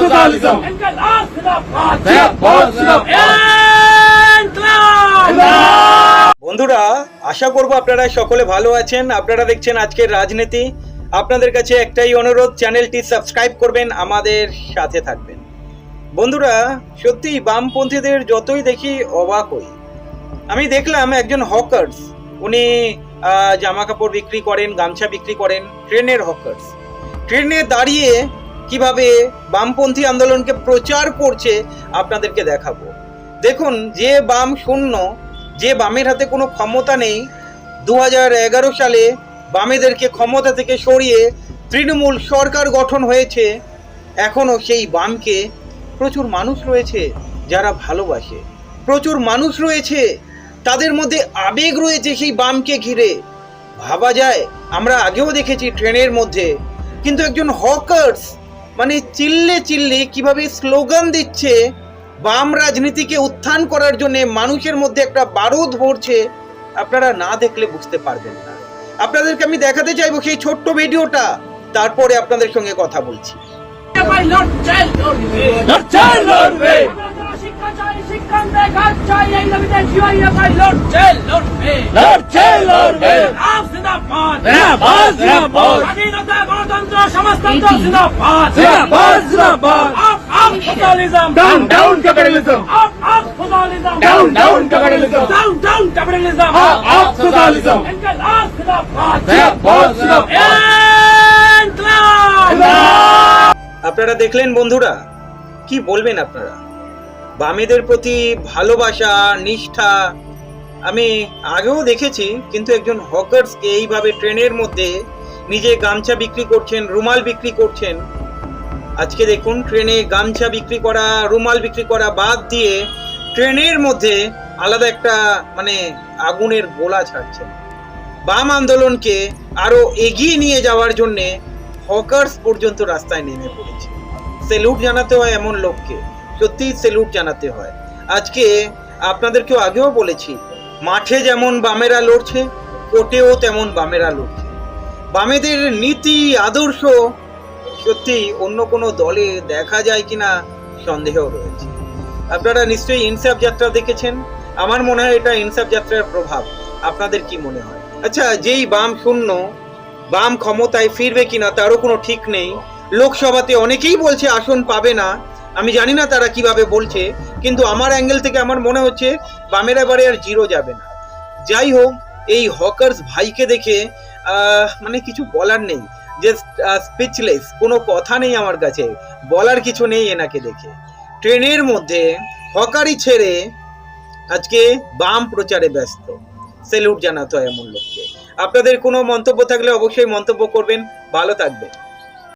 Socialism! বন্ধুরা, আশা করব আপনারা সকলে ভালো আছেন। আপনারা দেখছেন আজকের রাজনীতি। আপনাদের কাছে একটাই অনুরোধ, চ্যানেলটি সাবস্ক্রাইব করবেন, আমাদের সাথে থাকবেন। বন্ধুরা, সত্যি বামপন্থীদের যতই দেখি অবাক হই। আমি দেখলাম একজন হকার্স উনি জামা কাপড় বিক্রি করেন, গামছা বিক্রি করেন ট্রেনের হকার্স ট্রেনে দাঁড়িয়ে কীভাবে বামপন্থী আন্দোলনকে প্রচার করছে আপনাদেরকে দেখাবো। দেখুন, যে বাম শূন্য, যে বামের হাতে কোনো ক্ষমতা নেই দু সালে বামেদেরকে ক্ষমতা থেকে সরিয়ে তৃণমূল সরকার গঠন হয়েছে। এখনও সেই বামকে প্রচুর মানুষ রয়েছে যারা ভালোবাসে। প্রচুর মানুষ রয়েছে, তাদের মধ্যে আবেগ রয়েছে সেই বামকে ঘিরে। ভাবা যায়, আমরা আগেও দেখেছি ট্রেনের মধ্যে, কিন্তু একজন হকার্স মানে চিল্লে চিল্লে কীভাবে স্লোগান দিচ্ছে বাম রাজনীতিকে উত্থান করার জন্য মানুষের মধ্যে একটা বারুদ ভরছে আপনারা না দেখলে বুঝতে পারবেন না। আপনাদেরকে আমি দেখাতে চাইব সেই ছোট্ট ভিডিওটা তারপরে আপনাদের সঙ্গে কথা বলছি। লড়ছে লড়বে। জিন্দাবাদ জিন্দাবাদ, জিন্দাবাদ। Up up. Up up. Down down capitalism. Inqilab জিন্দাবাদ. আপনারা দেখলেন বন্ধুরা কি বলবেন আপনারা বামেদের প্রতি ভালোবাসা নিষ্ঠা আমি আগেও দেখেছি কিন্তু একজন হকার্সকে এইভাবে ট্রেনের মধ্যে নিজে গামছা বিক্রি করছেন, রুমাল বিক্রি করছেন। আজকে দেখুন, ট্রেনে গামছা বিক্রি করা, রুমাল বিক্রি করা বাদ দিয়ে ট্রেনের মধ্যে আলাদা একটা মানে আগুনের গোলা ছাড়ছেন। বাম আন্দোলনকে আরও এগিয়ে নিয়ে যাওয়ার জন্যে হকার্স পর্যন্ত রাস্তায় নেমে পড়েছে। সেলুট জানাতে হয় এমন লোককে। সত্যি সেলুট জানাতে হয়। আজকে আপনাদেরকেও আগেও বলেছি, মাঠে যেমন বামেরা লড়ছে, কোর্টেও তেমন বামেরা লড়ছে। বামেদের নীতি, আদর্শ, সত্যি অন্য কোনো দলে দেখা যায় কিনা সন্দেহ রয়েছে। আপনারা নিশ্চয়ই ইনসাফ যাত্রা দেখেছেন। আমার মনে হয় এটা ইনসাফ যাত্রার প্রভাব। আপনাদের কি মনে হয়? আচ্ছা যেই বাম শূন্য, বাম ক্ষমতায় ফিরবে কিনা তারও কোনো ঠিক নেই। লোকসভাতে অনেকেই বলছে আসন পাবে না। আমি জানি না তারা কীভাবে বলছে, কিন্তু আমার অ্যাঙ্গেল থেকে আমার মনে হচ্ছে বামের এবারে আর জিরো যাবে না। যাই হোক, এই হকার্স ভাইকে দেখে মানে কিছু বলার নেই। যে স্পিচলেস কোনো কথা নেই আমার কাছে। বলার কিছু নেই এনাকে দেখে। ট্রেনের মধ্যে হকারি ছেড়ে আজকে বাম প্রচারে ব্যস্ত। সেলুট জানাতে এমন লোককে। আপনাদের কোনো মন্তব্য থাকলে অবশ্যই মন্তব্য করবেন। ভালো থাকবেন।